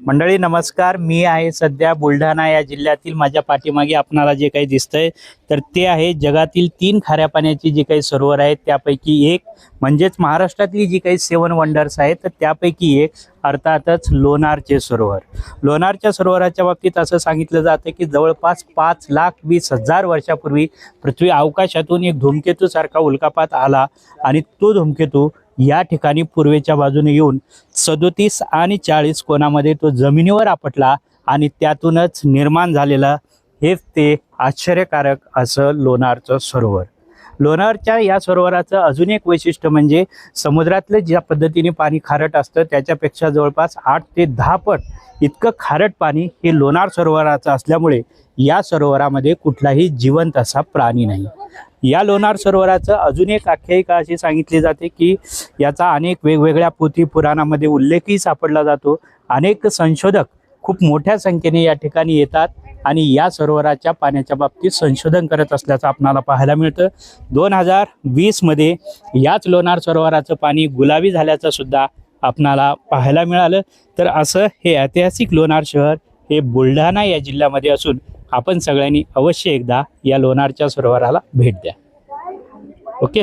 मंडळी नमस्कार. मी आहे सध्या बुलढाणा या जिल्ह्यातील माझ्या पाठीमागे आपणाला जे काही दिसतंय तर ते आहे जगातील तीन खाऱ्या पाण्याची जी काही सरोवर आहेत त्यापैकी एक म्हणजेच महाराष्ट्रातली जी काही सेवन वंडर्स आहेत तर त्यापैकी एक अर्थातच लोणारचे सरोवर. लोणारच्या सरोवराच्या बाबतीत असं सांगितलं जातं की जवळपास पाच लाख वीस हजार वर्षापूर्वी पृथ्वी अवकाशातून एक धूमकेतूसारखा उल्कापात आला आणि तो धूमकेतू या ठिकाणी पूर्वेच्या बाजूने येऊन सदोतीस आणि चाळीस कोणामध्ये तो जमिनीवर आपटला आणि त्यातूनच निर्माण झालेलं हेच ते आश्चर्यकारक असं लोणारचं सरोवर. लोणारच्या या सरोवराचं अजून एक वैशिष्ट्य म्हणजे समुद्रातलं ज्या पद्धतीने पाणी खारट असतं त्याच्यापेक्षा जवळपास आठ ते दहा पट इतकं खारट पाणी हे लोणार सरोवराचं असल्यामुळे या सरोवरामध्ये कुठलाही जिवंत असा प्राणी नाही. या लोणार सरोवराचं अजून एक आख्यायिका अशी सांगितली जाते की याचा अनेक वेगवेगळ्या पोथी पुराणामध्ये उल्लेखही सापडला जातो. अनेक संशोधक खूप मोठ्या संख्येने या ठिकाणी येतात आणि या सरोवराच्या पाण्याच्या बाबतीत संशोधन करत असल्याचं आपणाला पाहायला मिळतं. दोन हजार वीसमध्ये याच लोणार सरोवराचं पाणी गुलाबी झाल्याचं सुद्धा आपणाला पाहायला मिळालं. तर असं हे ऐतिहासिक लोणार शहर हे बुलढाणा या जिल्ह्यामध्ये असून आपण सगळ्यांनी अवश्य एकदा या लोणारच्या सरोवराला भेट द्या. ओके?